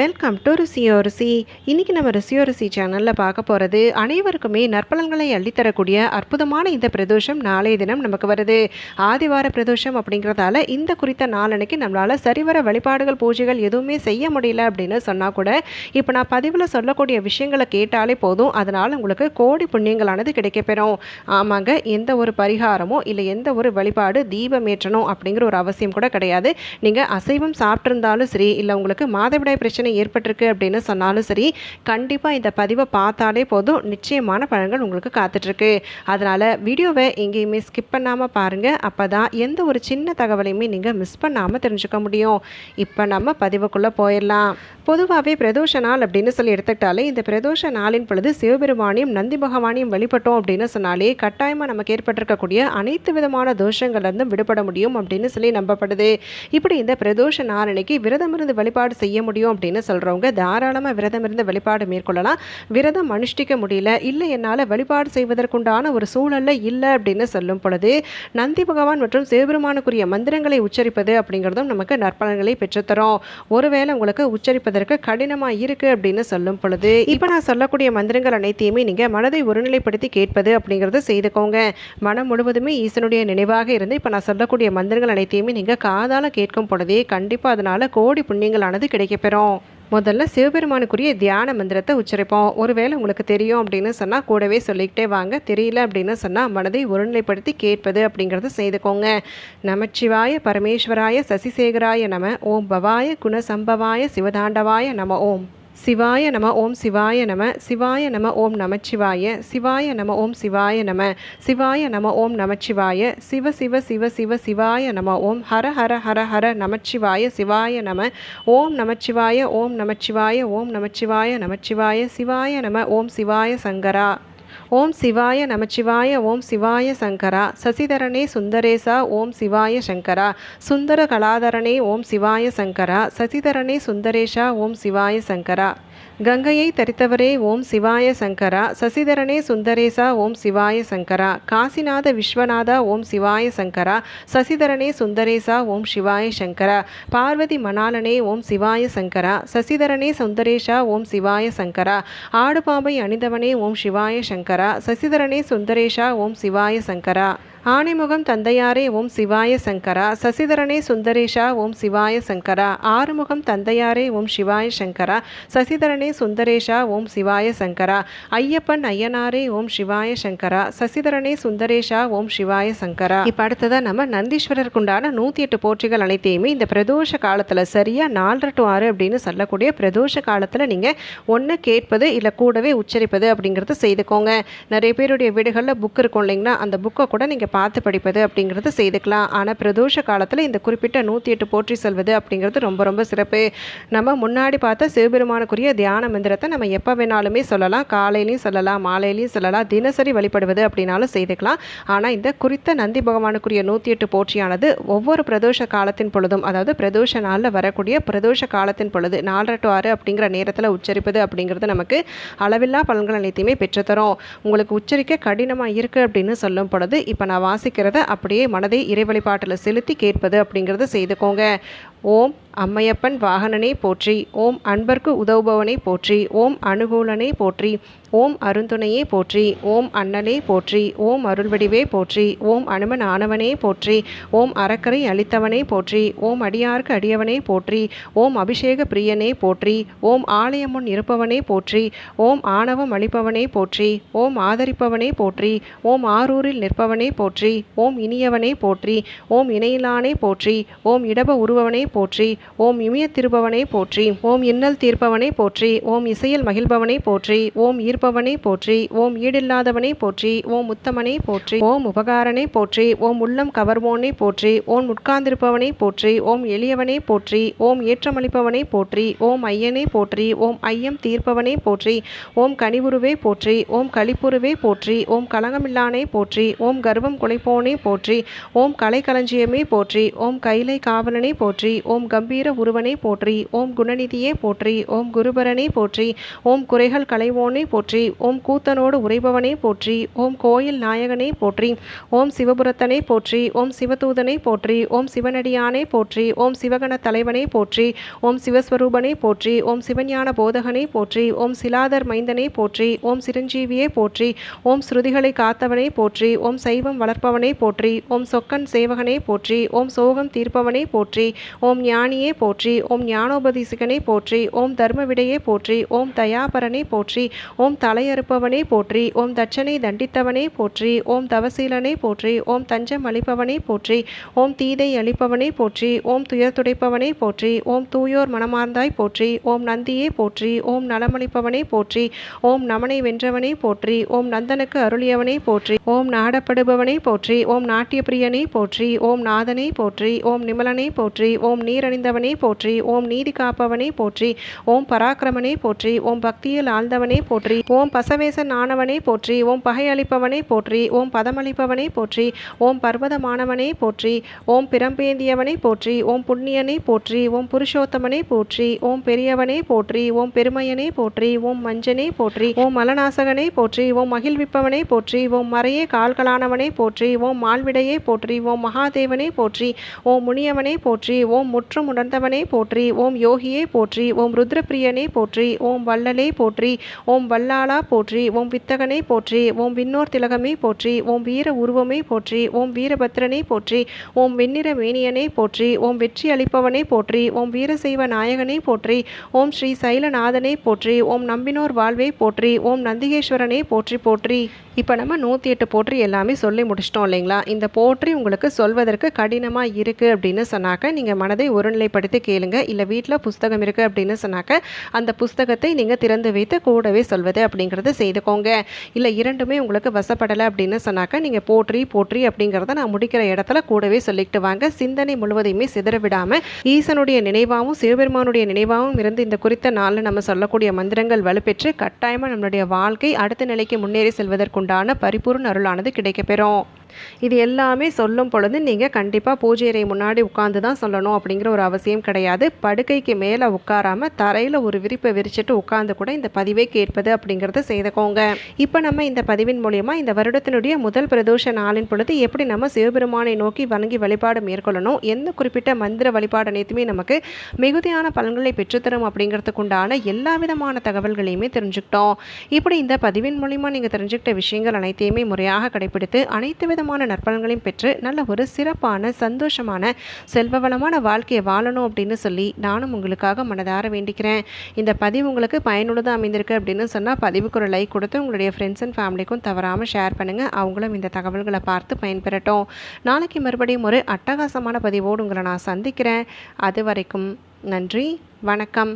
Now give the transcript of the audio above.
Welcome to ருசியோ ருசி இன்றைக்கி நம்ம ருசியோ ருசி சேனலில் பார்க்க போகிறது அனைவருக்குமே நற்பலன்களை அள்ளித்தரக்கூடிய அற்புதமான இந்த பிரதோஷம் நாளைய தினம் நமக்கு வருது. ஆதிவார பிரதோஷம் அப்படிங்கிறதால இந்த குறித்த நாளன்னைக்கு நம்மளால் சரிவர வழிபாடுகள் பூஜைகள் எதுவுமே செய்ய முடியல அப்படின்னு சொன்னால் கூட இப்போ நான் பதிவில் சொல்லக்கூடிய விஷயங்களை கேட்டாலே போதும். அதனால் உங்களுக்கு கோடி புண்ணியங்களானது கிடைக்கப்பெறும். ஆமாங்க எந்த ஒரு பரிகாரமோ இல்லை எந்த ஒரு வழிபாடு தீபம் ஏற்றணும் அப்படிங்கிற ஒரு அவசியம் கூட கிடையாது. நீங்கள் அசைவம் சாப்பிட்ருந்தாலும் சரி இல்லை உங்களுக்கு மாதவிடாய் பிரச்சனை ஏற்பட்டிருக்கு அப்படின்னு சொன்னாலும் சரி கண்டிப்பாக இந்த பதிவை பார்த்தாலே போதும். நிச்சயமான பலன்கள் உங்களுக்கு காத்துட்ருக்கு. அதனால் வீடியோவை எங்கேயுமே ஸ்கிப் பண்ணாமல் பாருங்கள் அப்போ தான் எந்த ஒரு சின்ன தகவலையுமே நீங்கள் மிஸ் பண்ணாமல் தெரிஞ்சுக்க முடியும். இப்போ நம்ம பதிவுக்குள்ளே போயிடலாம். பொதுவாகவே பிரதோஷ நாள் அப்படின்னு சொல்லி எடுத்துக்கிட்டாலே இந்த பிரதோஷ நாளின் பொழுது சிவபெருமானையும் நந்தி பகவானையும் வழிபட்டோம் அப்படின்னு சொன்னாலே கட்டாயமாக நமக்கு ஏற்பட்டிருக்கக்கூடிய அனைத்து விதமான தோஷங்கள்லேருந்தும் விடுபட முடியும் அப்படின்னு சொல்லி நம்பப்படுது. இப்படி இந்த பிரதோஷ நாளனைக்கு விரதமிருந்து வழிபாடு செய்ய முடியும் அப்படின்னு சொல்கிறவங்க தாராளமாக விரதம் இருந்து வழிபாடு மேற்கொள்ளலாம். விரதம் அனுஷ்டிக்க முடியல இல்லை என்னால் வழிபாடு செய்வதற்குண்டான ஒரு சூழலில் இல்லை அப்படின்னு சொல்லும் பொழுது நந்தி பகவான் மற்றும் சிவபெருமானுக்குரிய மந்திரங்களை உச்சரிப்பது அப்படிங்கிறதும் நமக்கு நற்பலன்களை பெற்றுத்தரும். ஒருவேளை உங்களுக்கு உச்சரிப்பதற்கு கடினமாக இருக்குது அப்படின்னு சொல்லும் பொழுது இப்போ நான் சொல்லக்கூடிய மந்திரங்கள் அனைத்தையுமே நீங்கள் மனதை ஒருநிலைப்படுத்தி கேட்பது அப்படிங்கிறத செய்துக்கோங்க. மனம் முழுவதுமே ஈசனுடைய நினைவாக இருந்து இப்போ நான் சொல்லக்கூடிய மந்திரங்கள் அனைத்தையுமே நீங்கள் காதால் கேட்கும் பொழுதே கண்டிப்பாக அதனால் கோடி புண்ணியங்களானது கிடைக்கப்பெறும். முதல்ல சிவபெருமானுக்குரிய தியான மந்திரத்தை உச்சரிப்போம். ஒருவேளை உங்களுக்கு தெரியும் அப்படின்னு சொன்னால் கூடவே சொல்லிக்கிட்டே வாங்க. தெரியல அப்படின்னு சொன்னால் மனதை ஒருநிலைப்படுத்தி கேட்பது அப்படிங்கிறத செய்துக்கோங்க. நமச்சிவாய பரமேஸ்வராய சசிசேகராய நம. ஓம் பவாய குணசம்பவாய சிவதாண்டவாய நம. ஓம். சிவாய நம ஓம் சிவாய நம சிவாய நம ஓம் நமச்சிவாய சிவாய நம ஓம் சிவாய நம சிவாய நம ஓம் நமச்சிவாய சிவ சிவ சிவ சிவ சிவாய நம ஓம் ஹர ஹர ஹர ஹர நமச்சிவாய சிவாய நம ஓம் நமச்சிவாய ஓம் நமச்சிவாய ஓம் நமச்சிவாய நமச்சிவாய சிவாய நம ஓம் சிவாய சங்கரா. ஓம் சிவாய நமச்சிவாய ஓம் சிவாய சங்கரா சசிதரனே சுந்தரேசா ஓம் சிவாய சங்கரா சுந்தர கலாதரனே ஓம் சிவாய சங்கரா சசிதரனே சுந்தரேஷா ஓம் சிவாய சங்கரா கங்கையை தரித்தவரே ஓம் சிவாய சங்கரா சசிதரனே சுந்தரேசா ஓம் சிவாய சங்கரா காசிநாத விஸ்வநாதா ஓம் சிவாய சங்கரா சசிதரனே சுந்தரேசா ஓம் சிவாய சங்கரா பார்வதி மணாலனே ஓம் சிவாய சங்கரா சசிதரனே சுந்தரேஷா ஓம் சிவாய சங்கரா ஆடுபாம்பை அணிந்தவனே ஓம் சிவாய சங்கரா சசிதரனே சுந்தரேஷா ஓம் சிவாய சங்கரா. ஆனைமுகம் தந்தையாரே ஓம் சிவாய சங்கரா. சசிதரனே சுந்தரேஷா ஓம் சிவாய சங்கரா. ஆறுமுகம் தந்தையாரே ஓம் சிவாய சங்கரா. சசிதரனே சுந்தரேஷா ஓம் சிவாய சங்கரா. ஐயப்பன் ஐயனாரே ஓம் சிவாய சங்கரா. சசிதரனே சுந்தரேஷா ஓம் சிவாய சங்கரா. இப்போ அடுத்ததாக நம்ம நந்தீஸ்வரருக்கு உண்டான நூற்றி எட்டு போற்றிகள் அனைத்தையுமே இந்த பிரதோஷ காலத்தில் சரியாக நாலரை டு ஆறு அப்படின்னு சொல்லக்கூடிய பிரதோஷ காலத்தில் நீங்கள் ஒன்று கேட்பது இல்லை கூடவே உச்சரிப்பது அப்படிங்கிறத செய்துக்கோங்க. நிறைய பேருடைய வீடுகளில் புக் இருக்கும் இல்லைங்கன்னா அந்த புக்கை கூட நீங்கள் பார்த்து படிப்பது அப்படிங்கிறது செய்துக்கலாம். ஆனால் பிரதோஷ காலத்தில் இந்த குறிப்பிட்ட நூற்றி எட்டு போற்றி செல்வது அப்படிங்கிறது ரொம்ப ரொம்ப சிறப்பு. நம்ம முன்னாடி பார்த்த சிவபெருமானுக்குரிய தியான மந்திரத்தை நம்ம எப்போ வேணாலுமே சொல்லலாம். காலையிலையும் சொல்லலாம் மாலையிலையும் சொல்லலாம் தினசரி வழிபடுவது அப்படின்னாலும் செய்துக்கலாம். ஆனால் இந்த குறித்த நந்தி பகவானுக்குரிய நூற்றி எட்டு போற்றியானது ஒவ்வொரு பிரதோஷ காலத்தின் பொழுதும் அதாவது பிரதோஷ நாளில் வரக்கூடிய பிரதோஷ காலத்தின் பொழுது நாலரை டு ஆறு அப்படிங்கிற நேரத்தில் உச்சரிப்பது அப்படிங்கிறது நமக்கு அளவில்லா பலன்கள் அனைத்தையுமே பெற்றுத்தரும். உங்களுக்கு உச்சரிக்க கடினமாக இருக்குது அப்படின்னு சொல்லும் பொழுது இப்போ நான் வாசிக்கிறத அப்படியே மனதை இறை வழிபாட்டில் செலுத்தி கேட்பது அப்படிங்கிறத செய்துக்கோங்க. ஓம் அம்மையப்பன் வாகனனை போற்றி ஓம் அன்பர்க்கு உதவுபவனை போற்றி ஓம் அனுகூலனை போற்றி ஓம் அருந்துணையே போற்றி ஓம் அண்ணலே போற்றி ஓம் அருள்வடிவே போற்றி ஓம் அனுமன் ஆனவனே போற்றி ஓம் அறக்கரை அளித்தவனே போற்றி ஓம் அடியார்க்கு அடியவனே போற்றி ஓம் அபிஷேக பிரியனே போற்றி ஓம் ஆலயமுன் இருப்பவனே போற்றி ஓம் ஆணவம் அளிப்பவனே போற்றி ஓம் ஆதரிப்பவனே போற்றி ஓம் ஆரூரில் நிற்பவனே போற்றி ஓம் இனியவனே போற்றி ஓம் இணையிலானே போற்றி ஓம் இடப உருவவனே போற்றி ஓம் இமய திருபவனை போற்றி ஓம் இன்னல் தீர்ப்பவனை போற்றி ஓம் இசையில் மகிழ்பவனை போற்றி ஓம் ஈர்ப்பவனே போற்றி ஓம் ஈடில்லாதவனை போற்றி ஓம் உத்தமனை போற்றி ஓம் உபகாரனை போற்றி ஓம் உள்ளம் கவர்வோனே போற்றி ஓம் உட்கார்ந்திருப்பவனை போற்றி ஓம் எளியவனே போற்றி ஓம் ஏற்றமளிப்பவனை போற்றி ஓம் ஐயனை போற்றி ஓம் ஐயம் தீர்ப்பவனே போற்றி ஓம் கனிவுருவே போற்றி ஓம் கழிப்புருவே போற்றி ஓம் களங்கமில்லானே போற்றி ஓம் கர்வம் குலைப்போனே போற்றி ஓம் கலைக்களஞ்சியமே போற்றி ஓம் கைலை காவலனை போற்றி ஓம் கம்பீர உருவனை போற்றி ஓம் குணநிதியே போற்றி ஓம் குருபரனை போற்றி ஓம் குறைகள் கலைவோனை போற்றி ஓம் கூத்தனோடு உறைபவனை போற்றி ஓம் கோயில் நாயகனை போற்றி ஓம் சிவபுரத்தனை போற்றி ஓம் சிவதூதனை போற்றி ஓம் சிவனடியானை போற்றி ஓம் சிவகண தலைவனை போற்றி ஓம் சிவஸ்வரூபனை போற்றி ஓம் சிவஞான போதகனை போற்றி ஓம் சிலாதர் மைந்தனை போற்றி ஓம் சிரஞ்சீவியை போற்றி ஓம் ஸ்ருதிகளை காத்தவனை போற்றி ஓம் சைவம் வளர்ப்பவனை போற்றி ஓம் சொக்கன் சேவகனை போற்றி ஓம் சோகம் தீர்ப்பவனை போற்றி ஓம் ஞானியே போற்றி ஓம் ஞானோபதீசிகனே போற்றி ஓம் தர்மவிடையே போற்றி ஓம் தயாபரனை போற்றி ஓம் தலையறுப்பவனே போற்றி ஓம் தட்சனை தண்டித்தவனே போற்றி ஓம் தவசீலனை போற்றி ஓம் தஞ்சம் அளிப்பவனே போற்றி ஓம் தீதை அளிப்பவனே போற்றி ஓம் துயர் துடைப்பவனே போற்றி ஓம் தூயோர் மனமார்ந்தாய் போற்றி ஓம் நந்தியே போற்றி ஓம் நலமளிப்பவனே போற்றி ஓம் நமனை வென்றவனே போற்றி ஓம் நந்தனுக்கு அருளியவனே போற்றி ஓம் நாடப்படுபவனை போற்றி ஓம் நாட்டியப்பிரியனை போற்றி ஓம் நாதனை போற்றி ஓம் நிமலனை போற்றி ஓம் நீரணிந்தவனே போற்றி ஓம் நீதி காப்பவனே போற்றி ஓம் பராக்கிரமனே போற்றி ஓம் பக்தியில் ஆழ்ந்தவனே போற்றி ஓம் பசவேசன் ஆனவனே போற்றி ஓம் பகையளிப்பவனே போற்றி ஓம் பதமளிப்பவனே போற்றி ஓம் பர்வதமானவனே போற்றி ஓம் பிரம்பேந்தியவனை போற்றி ஓம் புண்ணியனை போற்றி ஓம் புருஷோத்தமனே போற்றி ஓம் பெரியவனே போற்றி ஓம் பெருமையனே போற்றி ஓம் மஞ்சனே போற்றி ஓம் மலநாசகனே போற்றி ஓம் மகிழ்விப்பவனே போற்றி ஓம் மறையே கால்களானவனே போற்றி ஓம் மால்விடையே போற்றி ஓம் மகாதேவனே போற்றி ஓம் முனியவனே போற்றி ஓம் முற்றும் உணர்ந்தவனே போற்றி ஓம் யோகியே போற்றி ஓம் ருத்ரப்பிரியனே போற்றி ஓம் வள்ளலே போற்றி ஓம் வல்லாளா போற்றி ஓம் வித்தகனே போற்றி ஓம் விண்ணோர் திலகமே போற்றி ஓம் வீர உருவமே போற்றி ஓம் வீரபத்ரனே போற்றி ஓம் வெண்ணிற மேனியனே போற்றி ஓம் வெற்றி அளிப்பவனே போற்றி ஓம் வீரசைவ நாயகனே போற்றி ஓம் ஸ்ரீ சைலநாதனே போற்றி ஓம் நம்பினோர் வாழ்வே போற்றி ஓம் நந்திகேஸ்வரனே போற்றி போற்றி இப்போ நம்ம நூற்றி எட்டு போற்றி எல்லாமே சொல்லி முடிச்சிட்டோம் இல்லைங்களா இந்த போற்றி உங்களுக்கு சொல்வதற்கு கடினமாக இருக்குது அப்படின்னு சொன்னாக்க நீங்கள் மனதை ஒருநிலைப்படுத்தி கேளுங்க. இல்லை வீட்டில் புஸ்தகம் இருக்குது அப்படின்னு சொன்னாக்க அந்த புஸ்தகத்தை நீங்கள் திறந்து வைத்து கூடவே சொல்வது அப்படிங்கிறத செய்துக்கோங்க. இல்லை இரண்டுமே உங்களுக்கு வசப்படலை அப்படின்னு சொன்னாக்க நீங்கள் போற்றி போற்றி அப்படிங்கிறத நான் முடிக்கிற இடத்துல கூடவே சொல்லிக்கிட்டு வாங்க. சிந்தனை முழுவதையுமே சிதற விடாமல் ஈசனுடைய நினைவாகவும் சிவபெருமானுடைய நினைவாகவும் இருந்து இந்த குறித்த நாளில் நம்ம சொல்லக்கூடிய மந்திரங்கள் வலுப்பெற்று கட்டாயமாக நம்மளுடைய வாழ்க்கை அடுத்த நிலைக்கு முன்னேறி செல்வதற்குண்டான பரிபூர்ண அருளானது கிடைக்கப்பெறும். இது எல்லாமே சொல்லும் பொழுது நீங்கள் கண்டிப்பாக பூஜை அறை முன்னாடி உட்காந்து தான் சொல்லணும் அப்படிங்கிற ஒரு அவசியம் கிடையாது. படுக்கைக்கு மேலே உட்காராமல் தரையில் ஒரு விரிப்பை விரிச்சிட்டு உட்காந்து கூட இந்த பதிவை கேட்பது அப்படிங்கிறத செய்துக்கோங்க. இப்போ நம்ம இந்த பதிவின் மூலியமாக இந்த வருடத்தினுடைய முதல் பிரதோஷ நாளின் பொழுது எப்படி நம்ம சிவபெருமானை நோக்கி வணங்கி வழிபாடு மேற்கொள்ளணும் எந்த குறிப்பிட்ட மந்திர வழிபாடு அனைத்துமே நமக்கு மிகுதியான பலன்களை பெற்றுத்தரும் அப்படிங்கிறதுக்குண்டான எல்லா விதமான தகவல்களையுமே தெரிஞ்சுக்கிட்டோம். இப்படி இந்த பதிவின் மூலிமா நீங்கள் தெரிஞ்சுக்கிட்ட விஷயங்கள் அனைத்தையுமே முறையாக கடைபிடித்து அனைத்து வித விதமான நற்பலன்களையும் பெற்று நல்ல ஒரு சிறப்பான சந்தோஷமான செல்வ வளமான வாழ்க்கையை வாழணும் அப்படின்னு சொல்லி நானும் உங்களுக்காக மனதார வேண்டிக்கிறேன். இந்த பதிவு உங்களுக்கு பயனுள்ளதாக அமைந்திருக்கு அப்படின்னு சொன்னால் பதிவுக்கு ஒரு லைக் கொடுத்து உங்களுடைய ஃப்ரெண்ட்ஸ் அண்ட் ஃபேமிலிக்கும் தவறாமல் ஷேர் பண்ணுங்கள் அவங்களும் இந்த தகவல்களை பார்த்து பயன்பெறட்டும். நாளைக்கு மறுபடியும் ஒரு அட்டகாசமான பதிவோடு உங்களை நான் சந்திக்கிறேன். அது வரைக்கும் நன்றி வணக்கம்.